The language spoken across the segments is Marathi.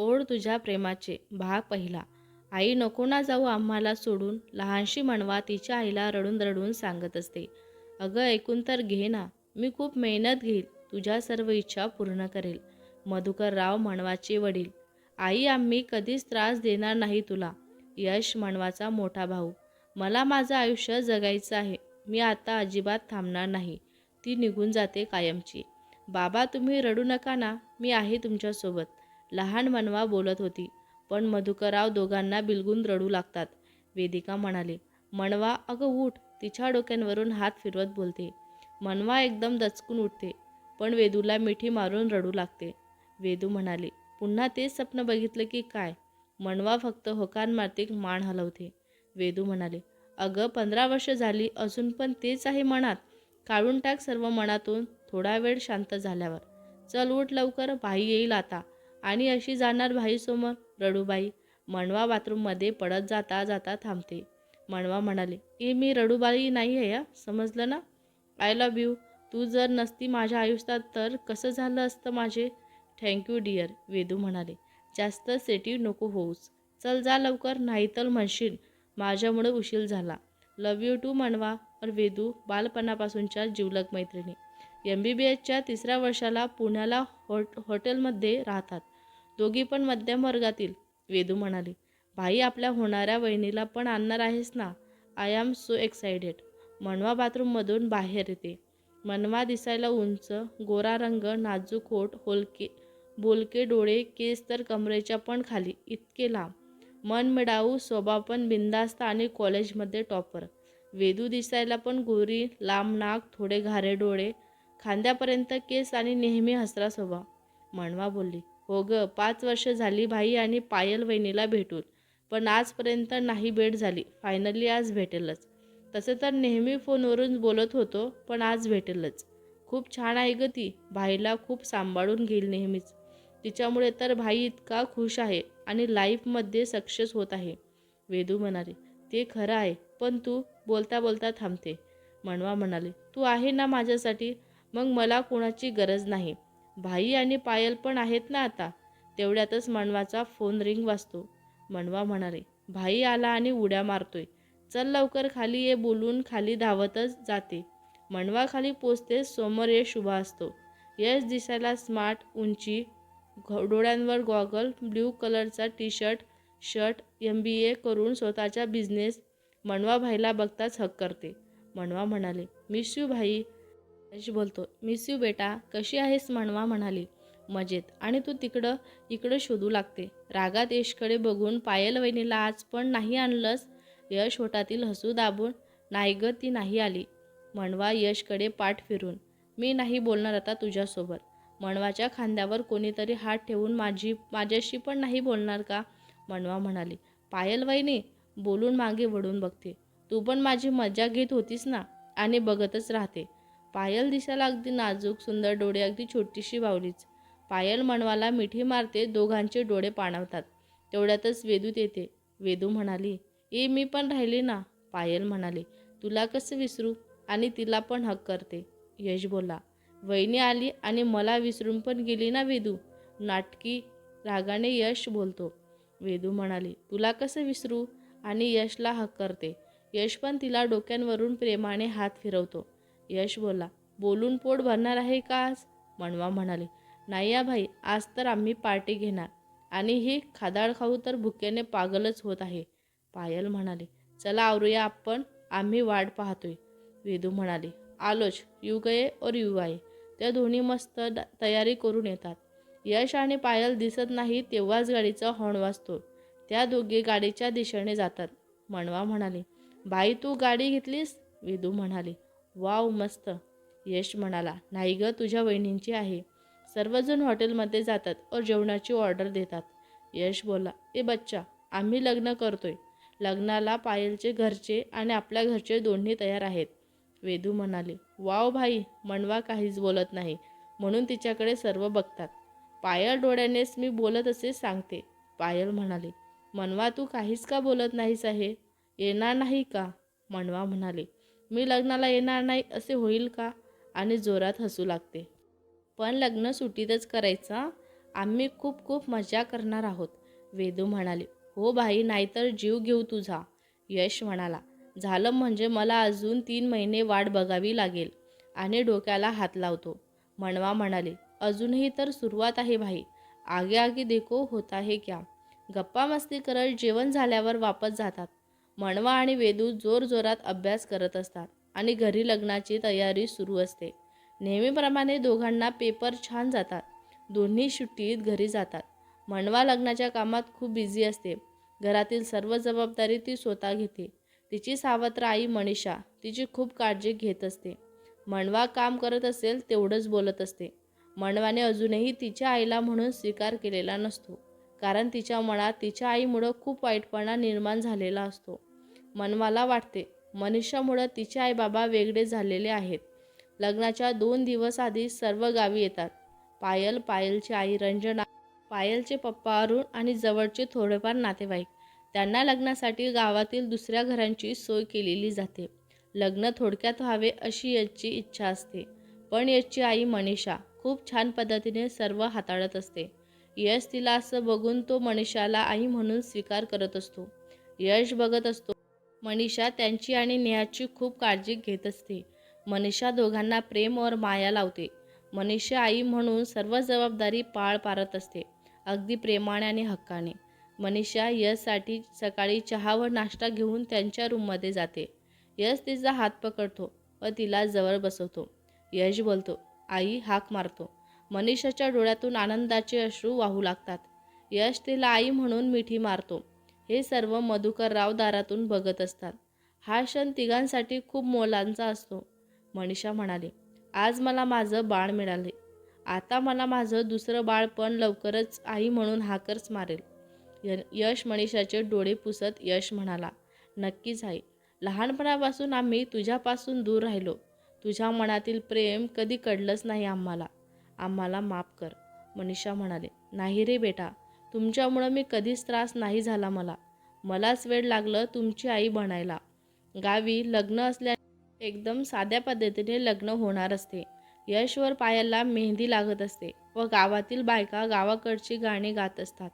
ओढ तुझ्या प्रेमाचे भाग पहिला. आई नको ना जाऊ आम्हाला सोडून लहानशी म्हणवा तिच्या आईला रडून रडून सांगत असते. अगं ऐकून तर घे ना मी खूप मेहनत घेईल तुझ्या सर्व इच्छा पूर्ण करेल मधुकरराव म्हणवाचे वडील. आई आम्ही कधीच त्रास देणार नाही तुला यश म्हणवाचा मोठा भाऊ. मला माझं आयुष्य जगायचं आहे मी आता अजिबात थांबणार नाही ती निघून जाते कायमची. बाबा तुम्ही रडू नका ना मी आहे तुमच्यासोबत. लहान मनवा बोलत होती. पण मधुकरराव दोघांना बिलगून रडू लागतात. वेदिका म्हणाले मनवा अगं उठ. तिच्या डोक्यांवरून हात फिरवत बोलते. मनवा एकदम दचकून उठते पण वेदूला मिठी मारून रडू लागते. वेदू म्हणाले पुन्हा तेच स्वप्न बघितलं की काय? मनवा फक्त होकार मारते मान हलवते. वेदू म्हणाले अगं पंधरा वर्ष झाली अजून पण तेच आहे मनात. काढून टाक सर्व मनातून थोडा वेळ शांत झाल्यावर. चल उठ लवकर भाई येईल आता. आणि अशी जाणार भाईसमोर रडूबाई. मनवा बाथरूममध्ये पडत जाता जाता थांबते. मनवा म्हणाले की मी रडूबाई नाही आहे या समजलं ना? आय लव यू तू जर नसती माझ्या आयुष्यात तर कसं झालं असतं माझे? थँक्यू डिअर वेदू म्हणाले जास्त सेटिव नको होऊस. चल जा लवकर नाही तर म्हणशील. माझ्यामुळे उशीर झाला. लव यू टू म्हणवा और वेदू बालपणापासूनच्या जिवलग मैत्रिणी. एम बी बी एसच्या तिसऱ्या वर्षाला पुण्याला हॉट हॉटेलमध्ये राहतात. दोघी पण मध्यम वर्गातील वेदू म्हणाली. भाई आपल्या होणाऱ्या वहिनीला पण आणणार आहेस ना? आय एम सो एक्सायटेड मनवा बाथरूममधून बाहेर येते. मनवा दिसायला उंच गोरा रंग नाजूक होठ होलके बोलके डोळे केस तर कमरेच्या पण खाली इतके लांब. मन मिडाऊ स्वभाव पण बिंदास्त आणि कॉलेजमध्ये टॉपर वेदू दिसायला पण गोरी लांब नाक थोडे घारे डोळे खांद्यापर्यंत केस आणि नेहमी हसरा स्वभाव. मनवा बोलली हो ग पाच वर्ष झाली भाई आणि पायल वहिनीला भेटून पण आजपर्यंत नाही भेट झाली. फायनली आज भेटेलच. तसं तर नेहमी फोनवरून बोलत होतो पण आज भेटेलच. खूप छान आहे ग ती. भाईला खूप सांभाळून घेईल नेहमीच. तिच्यामुळे तर भाई इतका खुश आहे आणि लाईफमध्ये सक्सेस होत आहे. वेदू म्हणाले ते खरं आहे पण तू बोलता बोलता थांबते. मनवा म्हणाले तू आहे ना माझ्यासाठी? मग मला कोणाची गरज नाही. भाई आणि पायल पण आहेत ना आता. तेवढ्यातच मनवाचा फोन रिंग वाजतो. मनवा म्हणाले भाई आला आणि उड्या मारतोय. चल लवकर खाली ये बोलून खाली धावतच जाते. मनवा खाली पोचते समोर ये शुभा असतो. यश दिसायला स्मार्ट उंची घ- डोळ्यांवर गॉगल ब्ल्यू कलरचा T shirt shirt M B A करून स्वतःचा बिझनेस. मनवा भाईला बघताच हक करते. मनवा म्हणाले मिस यू भाई यश बोलतो मिस यू बेटा कशी आहेस म्हणवा म्हणाली. मजेत. आणि तू तिकडं इकडं शोधू लागते. रागात यशकडे बघून पायल वहिनीला आज पण नाही आणलंस? यश होटातील हसू दाबून नाही ग ती नाही आली. म्हणवा यशकडे पाठ फिरून. मी नाही बोलणार आता तुझ्यासोबत. म्हणवाच्या खांद्यावर कोणीतरी हात ठेवून माझी माझ्याशी पण नाही बोलणार का? म्हणवा म्हणाली. पायल वहिनी बोलून मागे वळून बघते. तू पण माझी मजा घेत होतीस ना? आणि बघतच राहते. पायल दिसायला अगदी नाजूक सुंदर डोळे अगदी छोटीशी बावलीच पायल मनवाला मिठी मारते दोघांचे डोळे पाणवतात. तेवढ्यातच वेदूत येते. वेदू म्हणाली ए मी पण राहिली ना. पायल म्हणाली तुला कसं विसरू? आणि तिला पण हक करते. यश बोला वहिनी आली आणि मला विसरून पण गेली ना वेदू? नाटकी रागाने यश बोलतो. वेदू म्हणाली तुला कसं विसरू? आणि यशला हक करते. यश पण तिला डोक्यांवरून प्रेमाने हात फिरवतो. यश बोला बोलून पोट भरणार आहे का आज? मनवा म्हणाले नाही या भाई आज तर आम्ही पार्टी घेणार. आणि ही खादाळ खाऊ तर भुक्याने पागलच होत आहे. पायल म्हणाले चला आवरूया आपण आम्ही वाट पाहतोय. वेदू म्हणाले आलोच यू गये और यू आये त्या दोन्ही मस्त तयारी करून येतात. यश आणि पायल दिसत नाही तेव्हाच गाडीचा हॉर्न वाजतो. त्या दोघे गाडीच्या दिशेने जातात. मनवा म्हणाले बाई तू गाडी घेतलीस? वेदू म्हणाले वाव मस्त. यश म्हणाला नाही ग तुझ्या वहिनींची आहे. सर्वजण हॉटेलमध्ये जातात और जेवणाची ऑर्डर देतात. यश बोला ए बच्चा आम्ही लग्न करतोय. लग्नाला पायलचे घरचे आणि आपल्या घरचे दोन्ही तयार आहेत. वेदू म्हणाले वाव भाई मनवा काहीच बोलत नाही. म्हणून तिच्याकडे सर्व बघतात. पायल डोळ्यानेच मी बोलत असे सांगते. पायल म्हणाले मनवा तू काहीच का बोलत नाहीस आहे? येणार नाही का? मनवा म्हणाले मी लग्नाला येणार नाही असे होईल का? आणि जोरात हसू लागते. पण लग्न सुट्टीतच करायचा. आम्ही खूप खूप मजा करणार आहोत वेदू म्हणाले. हो भाई नाहीतर जीव घेऊ तुझा यश म्हणाला. झालं म्हणजे मला अजून तीन महिने वाट बघावी लागेल. आणि डोक्याला हात लावतो. म्हणवा म्हणाले. अजूनही तर सुरुवात आहे भाई आगे आगे देखो होता हे क्या. गप्पा मस्ती करत जेवण झाल्यावर वापस जातात. म्हणवा आणि वेदू जोरजोरात अभ्यास करत असतात आणि घरी लग्नाची तयारी सुरू असते. नेहमीप्रमाणे दोघांना पेपर छान जातात. दोन्ही सुट्टीत घरी जातात. म्हणवा लग्नाच्या कामात खूप बिझी असते. घरातील सर्व जबाबदारी ती स्वतः घेते. तिची सावत्र आई मनीषा तिची खूप काळजी घेत असते. म्हणवा काम करत असेल तेवढंच बोलत असते. म्हणवाने अजूनही तिच्या आईला म्हणून स्वीकार केलेला नसतो. कारण तिच्या मनात तिच्या आईमुळं खूप वाईटपणा निर्माण झालेला असतो. मनवाला वाटते. मनीषामुळं तिचे आई बाबा वेगळे झालेले आहेत. लग्नाच्या दोन दिवस आधी सर्व गावी येतात. पायल पायलची आई रंजना पायलचे पप्पा अरुण आणि जवळचे थोडेफार नातेवाईक. त्यांना लग्नासाठी गावातील दुसऱ्या घरांची सोय केलेली जाते. लग्न थोडक्यात व्हावे अशी याची इच्छा असते. पण याची आई मनीषा खूप छान पद्धतीने सर्व हाताळत असते. यश तिला असं बघून तो मनीषाला आई म्हणून स्वीकार करत असतो. यश बघत असतो. मनीषा त्यांची आणि नेहाची खूप काळजी घेत असते. मनीषा दोघांना प्रेम और माया लावते. मनीषा आई म्हणून सर्व जबाबदारी पाळ पारत असते अगदी प्रेमाने आणि हक्काने. मनीषा यशसाठी सकाळी चहा व नाश्ता घेऊन त्यांच्या रूममध्ये जाते. यश तिचा हात पकडतो व तिला जवळ बसवतो. यश बोलतो आई हाक मारतो. मनीषाच्या डोळ्यातून आनंदाचे अश्रू वाहू लागतात. यश तिला आई म्हणून मिठी मारतो. हे सर्व मधुकरराव दारातून बघत असतात. हा क्षण तिघांसाठी खूप मोलांचा असतो. मनीषा म्हणाले आज मला माझं बाळ मिळाले. आता मला माझं दुसरं बाळ पण लवकरच आई म्हणून हाकरच मारेल. य- यश मनीषाचे डोळे पुसत यश म्हणाला नक्कीच आई. लहानपणापासून आम्ही तुझ्यापासून दूर राहिलो. तुझ्या मनातील प्रेम कधी कळलंच नाही आम्हाला. आम्हाला माफ कर. मनीषा म्हणाले नाही रे बेटा. तुमच्यामुळं मी कधीच त्रास नाही झाला मला. मलाच वेळ लागलं तुमची आई बनायला. गावी लग्न असल्या एकदम साध्या पद्धतीने लग्न होणार असते. यशवर पायाला मेहंदी लागत असते व गावातील बायका गावाकडची गाणी गात असतात.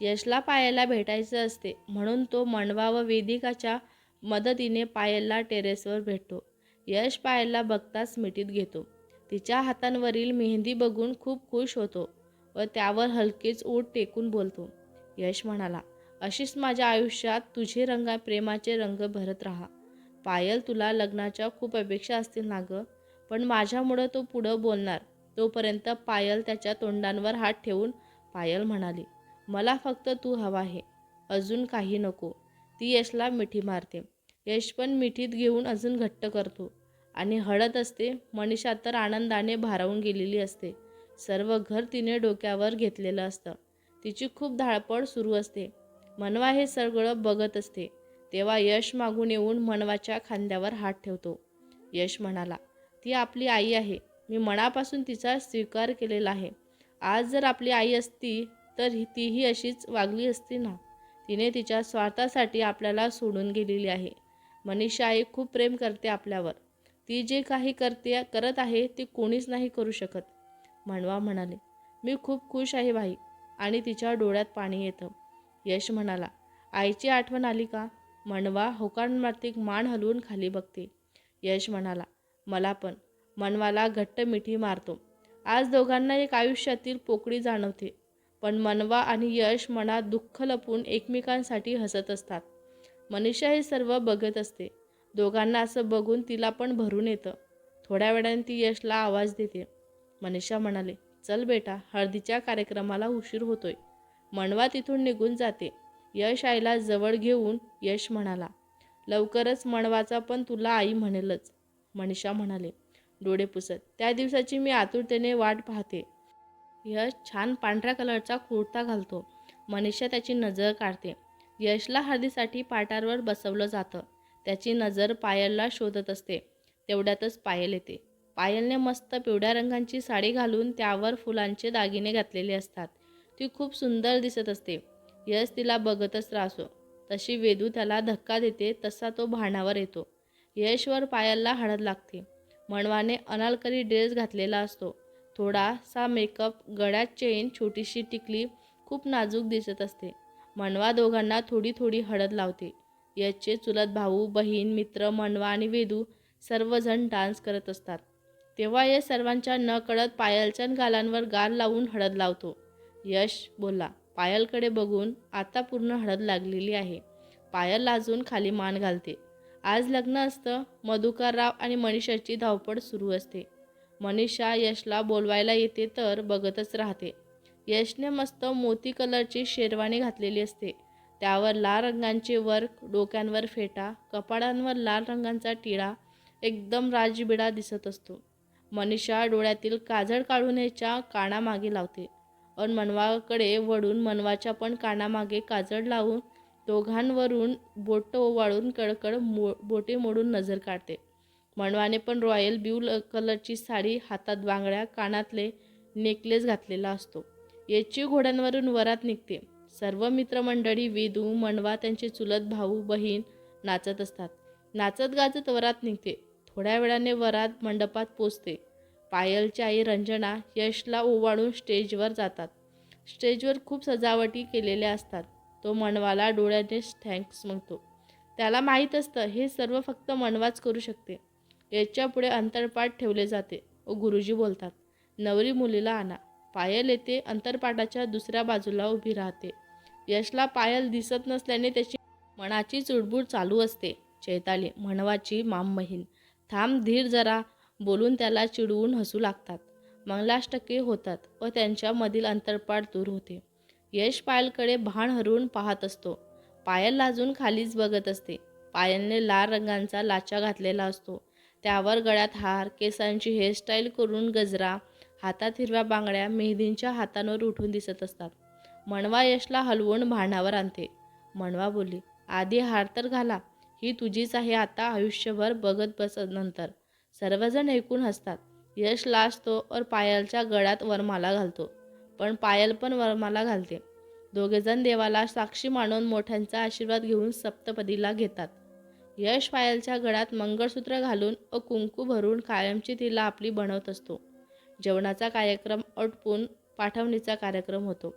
यशला पायाला भेटायचं असते म्हणून तो मंडवा व वेदिकाच्या मदतीने पायलला टेरेसवर भेटतो. यश पायलला बघताच मिठीत घेतो. तिच्या हातांवरील मेहंदी बघून खूप खुश होतो. व त्यावर हलकेच ओठ टेकून बोलतो. यश म्हणाला अशीच माझ्या आयुष्यात तुझे रंगा प्रेमाचे रंग भरत राहा. पायल तुला लग्नाच्या खूप अपेक्षा असतील ना गं? पण माझ्यामुळं तो पुढं बोलणार. तोपर्यंत पायल त्याच्या तोंडांवर हात ठेवून पायल म्हणाली मला फक्त तू हवा आहे. अजून काही नको. ती यशला मिठी मारते. यश पण मिठीत घेऊन अजून घट्ट करतो. आणि हळद असते मनीषा तर आनंदाने भारावून गेलेली असते. सर्व घर तिने डोक्यावर घेतलेलं असतं. तिची खूप धाळपळ सुरू असते. मनवा हे सगळं बघत असते. तेव्हा यश मागून येऊन मनवाच्या खांद्यावर हात ठेवतो. यश म्हणाला ती आपली आई आहे. मी मनापासून तिचा स्वीकार केलेला आहे. आज जर आपली आई असती तर तीही अशीच वागली असती ना? तिने तिच्या स्वार्थासाठी आपल्याला सोडून गेलेली आहे. मनीषा आई खूप प्रेम करते आपल्यावर. ती जे काही करते करत आहे ते कोणीच नाही करू शकत. म्हणवा म्हणाले. मी खूप खुश आहे भाई. आणि तिच्या डोळ्यात पाणी येतं. यश म्हणाला आईची आठवण आली का? म्हणवा होकांमार्तिक मान हलवून खाली बघते. यश म्हणाला मला पण. मनवाला घट्ट मिठी मारतो. आज दोघांना एक आयुष्यातील पोकळी जाणवते. पण मनवा आणि यश मनात दुःख लपून एकमेकांसाठी हसत असतात. मनीषा हे सर्व बघत असते. दोघांना असं बघून तिला पण भरून येतं. थोड्या वेळाने ती यशला आवाज देते. मनीषा म्हणाले चल बेटा हळदीच्या कार्यक्रमाला उशीर होतोय. मनवा तिथून निघून जाते. यश आईला जवळ घेऊन यश म्हणाला लवकरच मणवाचा पण तुला आई म्हणेलच. मनीषा म्हणाले डोळे पुसत त्या दिवसाची मी आतुरतेने वाट पाहते. यश छान पांढऱ्या कलरचा कुर्ता घालतो. मनीषा त्याची नजर काढते. यशला हळदीसाठी पाटारवर बसवलं जातं. त्याची नजर पायलला शोधत असते. तेवढ्यातच पायल येते. पायलने मस्त पिवळ्या रंगांची साडी घालून त्यावर फुलांचे दागिने घातलेले असतात. ती खूप सुंदर दिसत असते. यश तिला बघतच राहतो तशी वेदू त्याला धक्का देते तसा तो भानावर येतो. यशवर पायलला हळद लागते. मणवाने अनालकरी ड्रेस घातलेला असतो. थोडासा मेकअप गळ्यात चेन छोटीशी टिकली खूप नाजूक दिसत असते. मनवा दोघांना थोडी थोडी हळद लावते. यशचे चुलत भाऊ बहीण मित्र मनवा आणि वेदू सर्वजण डान्स करत असतात. तेव्हा या सर्वांच्या न कळत पायलच्या गालांवर गाल लावून हळद लावतो. यश बोलला पायलकडे बघून आता पूर्ण हळद लागलेली आहे. पायल लाजून खाली मान घालते. आज लग्न असतं मधुकरराव आणि मनीषाची धावपळ सुरू असते. मनीषा यशला बोलवायला येते तर बघतच राहते. यशने मस्त मोती कलरची शेरवानी घातलेली असते. त्यावर लाल रंगांचे वर्क डोक्यांवर फेटा कपाडांवर लाल रंगांचा टिळा एकदम राजबिडा दिसत असतो. मनीषा डोळ्यातील काजळ काढून याच्या कानामागे लावते. अन मनवाकडे वळून मनवाच्या पण कानामागे काजळ लावून दोघांवरून बोटं ओवाळून कडकड मो बोटे मोडून नजर काढते. मनवाने पण रॉयल ब्ल्यू कलरची साडी हातात बांगड्या कानातले नेकलेस घातलेला असतो. याची घोड्यांवरून वरात निघते. सर्व मित्रमंडळी वेदू मनवा त्यांचे चुलत भाऊ बहीण नाचत असतात. नाचत गाजत वरात निघते. थोड्या वेळाने वरात मंडपात पोचते. पायलची आई रंजना यशला ओवाळून स्टेजवर जातात. स्टेजवर खूप सजावटी केलेल्या असतात. तो मनवाला डोळ्याने थँक्स म्हणतो. त्याला माहीत असतं हे सर्व फक्त मनवाच करू शकते. याच्यापुढे अंतरपाठ ठेवले जाते. व गुरुजी बोलतात नवरी मुलीला आणा. पायल येते अंतरपाठाच्या दुसऱ्या बाजूला उभी राहते. यशला पायल दिसत नसल्याने त्याची मनाची चुडबुड चालू असते. चैताली म्हणवाची माम बहीण. थांब धीर जरा. बोलून त्याला चिडवून हसू लागतात. मंगलाष्टके होतात व त्यांच्यामधील अंतरपाठ दूर होते. यश पायलकडे भान हरवून पाहत असतो. पायल लाजून खालीच बघत असते. पायलने लाल रंगांचा लाचा घातलेला असतो. त्यावर गळ्यात हार केसांची हेअरस्टाईल करून गजरा हातात हिरव्या बांगड्या मेहंदींच्या हातांवर उठून दिसत असतात. मनवा यशला हलवून भांडावर आणते. मनवा बोली आधी हार तर घाला. ही तुझीच आहे आता आयुष्यभर बघत बस नंतर. सर्वजण ऐकून हसतात. यश लाजतो और पायलच्या गळ्यात वरमाला घालतो. पण पायल पण वरमाला घालते. दोघेजण देवाला साक्षी मानून मोठ्यांचा आशीर्वाद घेऊन सप्तपदीला घेतात. यश पायलच्या गळ्यात मंगळसूत्र घालून व कुंकू भरून कायमची तिला आपली बनवत असतो. जेवणाचा कार्यक्रम अटपून पाठवणीचा कार्यक्रम होतो.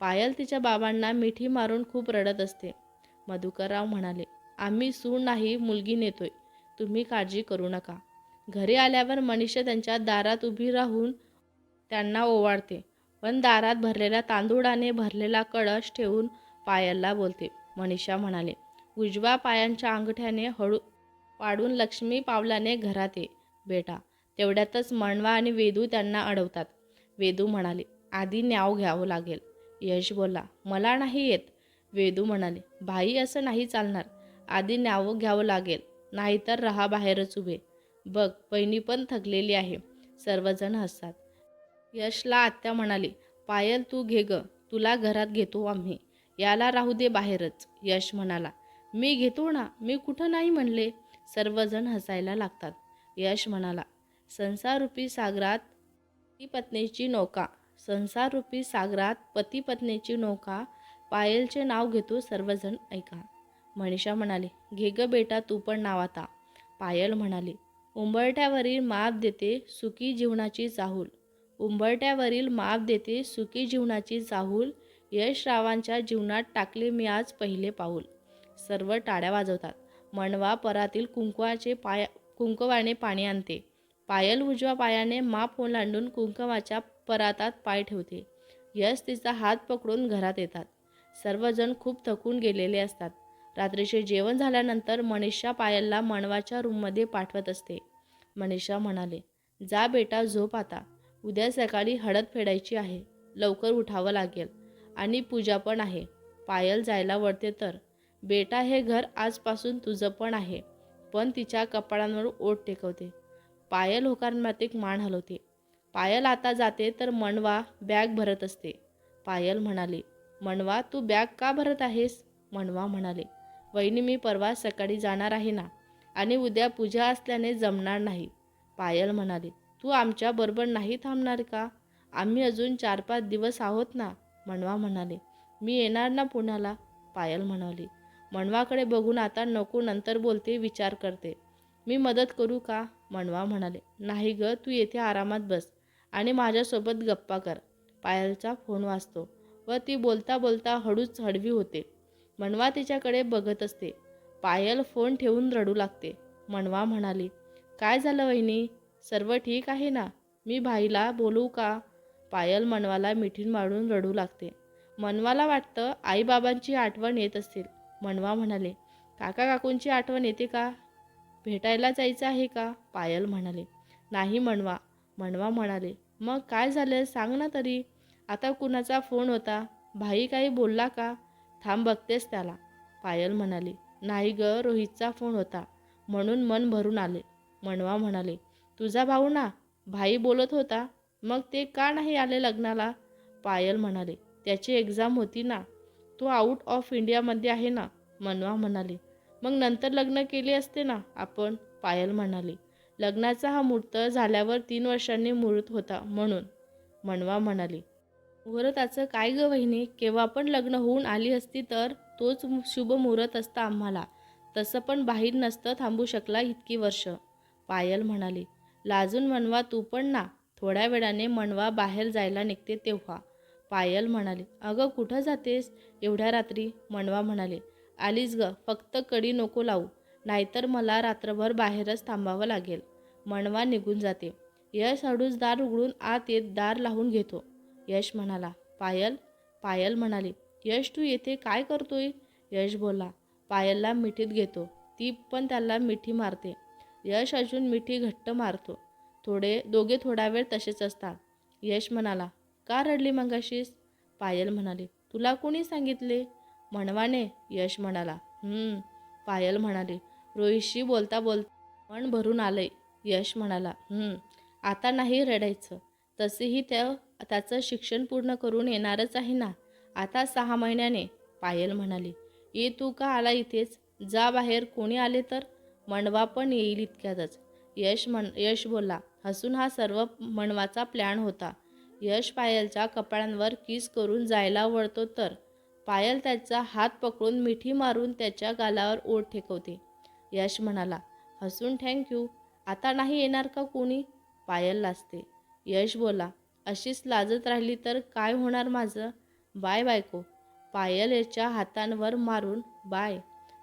पायल तिच्या बाबांना मिठी मारून खूप रडत असते. मधुकरराव म्हणाले आम्ही सून नाही मुलगी नेतोय. तुम्ही काळजी करू नका. घरी आल्यावर मनीषा त्यांच्या दारात उभी राहून त्यांना ओवाळते. पण दारात भरलेल्या तांदूळाने भरलेला कळश ठेवून पायलला बोलते. मनीषा म्हणाले उजव्या पायांच्या अंगठ्याने हळू पाडून लक्ष्मी पावलाने घरात ये बेटा. तेवढ्यातच मणवा आणि वेदू त्यांना अडवतात. वेदू म्हणाले आधी न्याव घ्यावं लागेल. यश बोलला मला नाही येत. वेदू म्हणाले भाई असं नाही चालणार. आधी न्यावं घ्यावं लागेल नाहीतर रहा बाहेरच उभे. बघ बहिणी पण थकलेली आहे. सर्वजण हसतात. यशला आत्या म्हणाली पायल तू घे ग. तुला घरात घेतो आम्ही. याला राहू दे बाहेरच. यश म्हणाला मी घेतो ना? मी कुठं नाही म्हणले. सर्वजण हसायला लागतात. यश म्हणाला संसाररूपी सागरात पती पत्नीची नौका. संसाररूपी सागरात पती पत्नीची नौका. पायलचे नाव घेतो सर्वजण ऐका. मनीषा म्हणाले घे ग बेटा तू पण नाव आता. पायल म्हणाले उंबरट्यावरील माप देते सुखी जीवनाची चाहूल. उंबरट्यावरील माप देते सुखी जीवनाची चाहूल यश रावांच्या जीवनात टाकले मी आज पहिले पाऊल. सर्व टाळ्या वाजवतात. मनवा परातील कुंकवाचे पाय कुंकवाने पाणी आणते. पायल उजव्या पायाने माप ओलांडून कुंकवाच्या परातात पाय ठेवते. यश तिचा हात पकडून घरात येतात. सर्वजण खूप थकून गेलेले असतात. रात्रीचे जेवण झाल्यानंतर मनीषा पायलला मनवाच्या रूममध्ये पाठवत असते. मनीषा म्हणाले जा बेटा झोप आता. उद्या सकाळी हळद फेडायची आहे. लवकर उठावं लागेल. आणि पूजा पण आहे. पायल जायला वळते तर. बेटा हे घर आजपासून तुझं पण आहे. पण तिच्या कपाळांवर ओठ टेकवते. पायल होकारमातिक मान हलवते. पायल आता जाते तर मनवा बॅग भरत असते. पायल म्हणाली मनवा तू बॅग का भरत आहेस? मनवा म्हणाले वहिनी मी परवा सकाळी जाणार आहे ना? आणि उद्या पूजा असल्याने जमणार नाही. पायल म्हणाली तू आमच्याबरोबर नाही थांबणार का? आम्ही अजून चार पाच दिवस आहोत ना? मनवा म्हणाले मी येणार ना पुण्याला? पायल म्हणाली मनवाकडे बघून आता नको नंतर बोलते विचार करते. मी मदत करू का? मनवा म्हणाले नाही ग तू येथे आरामात बस आणि माझ्यासोबत गप्पा कर. पायलचा फोन वाजतो व ती बोलता बोलता हळूच हळवी होते. मनवा तिच्याकडे बघत असते. पायल फोन ठेवून रडू लागते. मनवा म्हणाली काय झालं वहिनी? सर्व ठीक आहे ना? मी भाईला बोलू का? पायल मनवाला मिठीन मारून रडू लागते. मनवाला वाटतं आईबाबांची आठवण येत असतील. मनवा म्हणाले काका काकूंची आठवण येते का? भेटायला जायचं आहे का? पायल म्हणाले नाही मनवा. मनवा म्हणाले मग काय झालं? सांग ना तरी. आता कुणाचा फोन होता? भाई काही बोलला का? थांब बघतेस त्याला. पायल म्हणाली नाही ग रोहितचा फोन होता. म्हणून मन भरून आले. मनवा म्हणाले तुझा भाऊ ना भाई बोलत होता. मग ते का नाही आले लग्नाला? पायल म्हणाले त्याची एक्झाम होती ना. तो आऊट ऑफ इंडियामध्ये आहे ना. मनवा म्हणाले मग नंतर लग्न केले असते ना आपण? पायल म्हणाली लग्नाचा हा मुहूर्त झाल्यावर तीन वर्षांनी मुहूर्त होता म्हणून. मनवा म्हणाली मुहूर्ताचं काय गं वहिनी? केव्हा पण लग्न होऊन आली असती तर तोच शुभ मुहूर्त असता आम्हाला. तसं पण बाहेर नसतं थांबू शकला इतकी वर्ष. पायल म्हणाली लाजून मनवा तू पण ना. थोड्या वेळाने मनवा बाहेर जायला निघते तेव्हा. पायल म्हणाली अगं कुठं जातेस? एवढ्या रात्री. मनवा म्हणाले आलीस ग फक्त कडी नको लावू. नाहीतर मला रात्रभर बाहेरच थांबावं लागेल. मनवा निघून जाते. यश हळूच दार उघडून आत येत दार लावून घेतो. यश म्हणाला पायल पायल म्हणाली यश तू येथे काय करतोय? यश बोलला पायलला मिठीत घेतो ती पण त्याला मिठी मारते. यश अजून मिठी घट्ट मारतो. थोडे दोघे थोडा वेळ तसेच असतात. यश म्हणाला का रडली मंगाशीस? पायल म्हणाली तुला कोणी सांगितले? म्हणवाने यश म्हणाला पायल म्हणाली रोहितशी बोलता बोलता मन भरून आलंय. यश म्हणाला आता नाही रडायचं. तसेही त्या त्याचं शिक्षण पूर्ण करून येणारच आहे ना? आता सहा महिन्याने पायल म्हणाली. ये तू का आला इथेच? जा बाहेर. कोणी आले तर? मंडवा पण येईल इतक्यातच. यश म्हण यश बोलला. हसून हा सर्व मनवाचा प्लॅन होता. यश पायलच्या कपाळांवर किस करून जायला वळतो तर? पायल त्याचा हात पकडून मिठी मारून त्याच्या गालावर ओढ ठेकवते. यश म्हणाला हसून थँक्यू. आता नाही येणार का कोणी? पायल लाजते. यश बोला अशीच लाजत राहिली तर काय होणार माझं? बाय बायको. पायल याच्या हातांवर मारून बाय.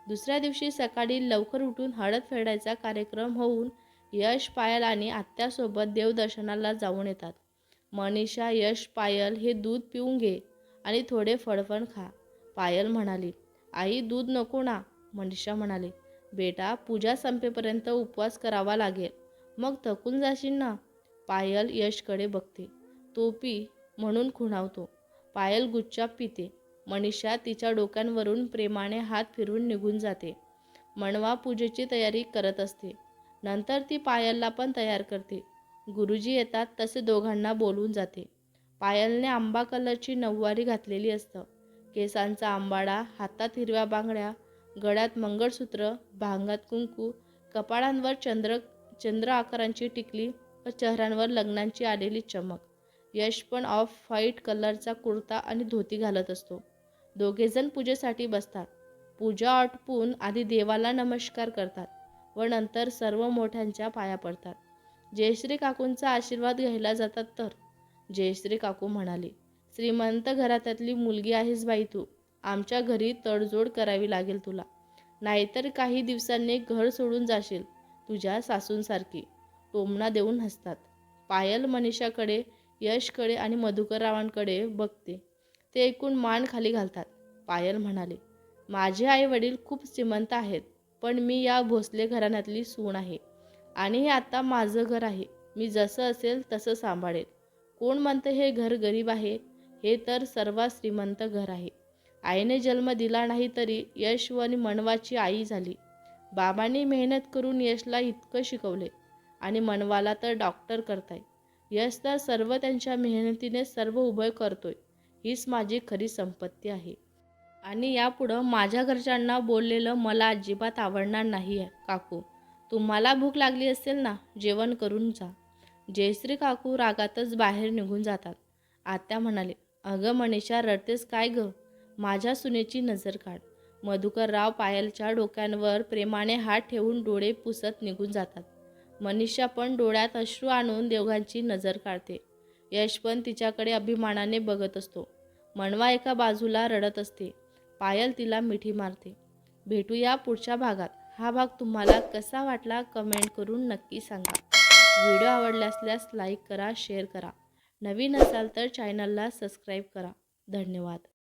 दुसऱ्या दिवशी सकाळी लवकर उठून हळद फेडायचा कार्यक्रम होऊन यश पायल आणि आत्यासोबत देवदर्शनाला जाऊन येतात. मनीषा यश पायल हे दूध पिऊन घे आणि थोडे फडफण खा. पायल म्हणाली आई दूध नको ना. मनीषा म्हणाली बेटा पूजा संपेपर्यंत उपवास करावा लागेल. मग थकून जाशील ना. पायल यशकडे बघते. तोपी म्हणून खुणावतो. पायल गुच्चाप पिते. मनीषा तिच्या डोक्यांवरून प्रेमाने हात फिरवून निघून जाते. मनवा पूजेची तयारी करत असते. नंतर ती पायलला पण तयार करते. गुरुजी येतात तसे दोघांना बोलून जाते. पायलने आंबा कलरची नऊवारी घातलेली असतं. केसांचा आंबाडा हातात हिरव्या बांगड्या गळ्यात मंगळसूत्र भांगात कुंकू कपाळांवर चंद्र चंद्र आकारांची टिकली व चेहऱ्यांवर लग्नांची आलेली चमक. यश पण ऑफ व्हाईट कलरचा कुर्ता आणि धोती घालत असतो. दोघेजण पूजेसाठी बसतात. पूजा आटपून आधी देवाला नमस्कार करतात व नंतर सर्व मोठ्यांच्या पाया पडतात. जयश्री काकूंचा आशीर्वाद घ्यायला जातात तर? जयश्री काकू म्हणाले श्रीमंत घरातली मुलगी आहेस बाई तू. आमच्या घरी तडजोड करावी लागेल तुला. नाहीतर काही दिवसांनी घर सोडून जाशील तुझ्या सासूंसारखी. टोमणा देऊन हसतात. पायल मनीषाकडे यशकडे आणि मधुकररावांकडे बघते. ते ऐकून मान खाली घालतात. पायल म्हणाले माझे आई वडील खूप श्रीमंत आहेत पण मी या भोसले घराण्यातली सून आहे. आणि हे आता माझं घर आहे. मी जसं असेल तसं सांभाळेल. कोण म्हणतं हे घर गरीब आहे? हे तर सर्वात श्रीमंत घर आहे. आईने जन्म दिला नाही तरी यश व मनवाची आई झाली. बाबांनी मेहनत करून यशला इतकं शिकवले. आणि मनवाला तर डॉक्टर करताय. यश तर सर्व त्यांच्या मेहनतीने सर्व उभं करतोय. हीच माझी खरी संपत्ती आहे. आणि यापुढं माझ्या घरच्यांना बोललेलं मला अजिबात आवडणार नाही आहे काकू. तुम्हाला भूक लागली असेल ना जेवण करून जा. जयश्री काकू रागातच बाहेर निघून जातात. आत्या म्हणाले अगं मनीषा रडतेस काय ग? माझ्या सुनेची नजर काढ. मधुकरराव पायलच्या डोक्यांवर प्रेमाने हात ठेवून डोळे पुसत निघून जातात. मनीषा पण डोळ्यात अश्रू आणून देवघांची नजर काढते. यश पण तिच्याकडे अभिमानाने बघत असतो. मनवा एका बाजूला रडत असते. पायल तिला मिठी मारते. भेटूया पुढच्या भागात. हा भाग तुम्हाला कसा वाटला कमेंट करून नक्की सांगा. व्हिडिओ आवडला असल्यास लाईक करा शेअर करा. नवीन असाल तर चॅनलला सबस्क्राईब करा. धन्यवाद.